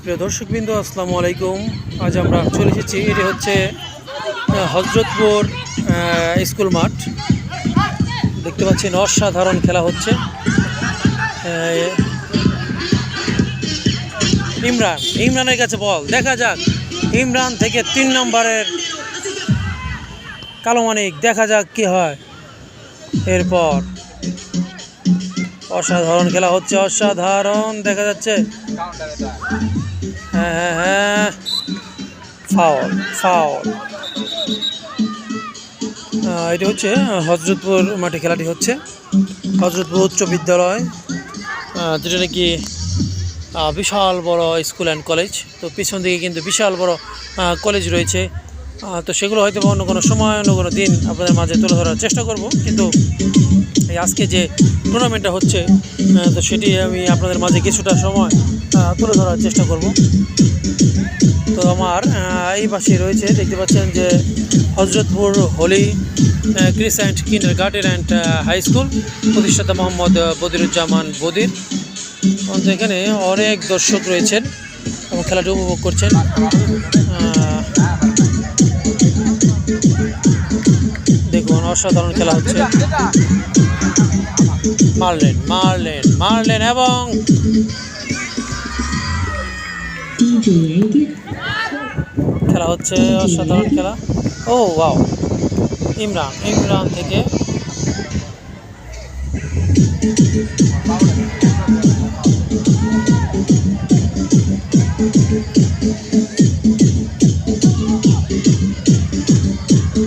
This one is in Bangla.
প্রিয় দর্শকবৃন্দ, আসসালামু আলাইকুম। আজ আমরা চলে এসেছি, এটি হচ্ছে হজরতপুর স্কুল মাঠ। দেখতে পাচ্ছেন, অসাধারণ খেলা হচ্ছে। ইমরান, ইমরানের কাছে বল, দেখা যাক। ইমরান থেকে তিন নম্বরের কালো মানিক, দেখা যাক কি হয়। এরপর অসাধারণ খেলা হচ্ছে, অসাধারণ, দেখা যাচ্ছে। হ্যাঁ হ্যাঁ হ্যাঁ। ফাউল এটি হচ্ছে হজরতপুর মাঠে খেলাটি হচ্ছে। হজরতপুর উচ্চ বিদ্যালয়। যেটা নাকি বিশাল বড় স্কুল অ্যান্ড কলেজ তো পিছন দিকে কিন্তু বিশাল বড় কলেজ রয়েছে। তো সেগুলো হয়তো অন্য কোনো সময়, অন্য কোনো দিন আপনাদের মাঝে তুলে ধরার চেষ্টা করব। কিন্তু আজকে যে টুর্নামেন্টটা হচ্ছে তো সেটি আমি আপনাদের মাঝে কিছুটা সময় তুলে ধরার চেষ্টা করব। তো আমার এই পাশে রয়েছে, দেখতে পাচ্ছেন যে Hazratpur holy crescent kindergarten and high school প্রতিষ্ঠাতা মোহাম্মদ বদিরুজ্জামান বদির। তো এখানে অনেক দর্শক রয়েছেন এবং খেলাটি উপভোগ করছেন। অসাধারণ খেলা হচ্ছে। মারলেন মারলেন মারলেন এবং খেলা হচ্ছে অসাধারণ খেলা। ও, ওয়াও। ইমরান ইমরান থেকে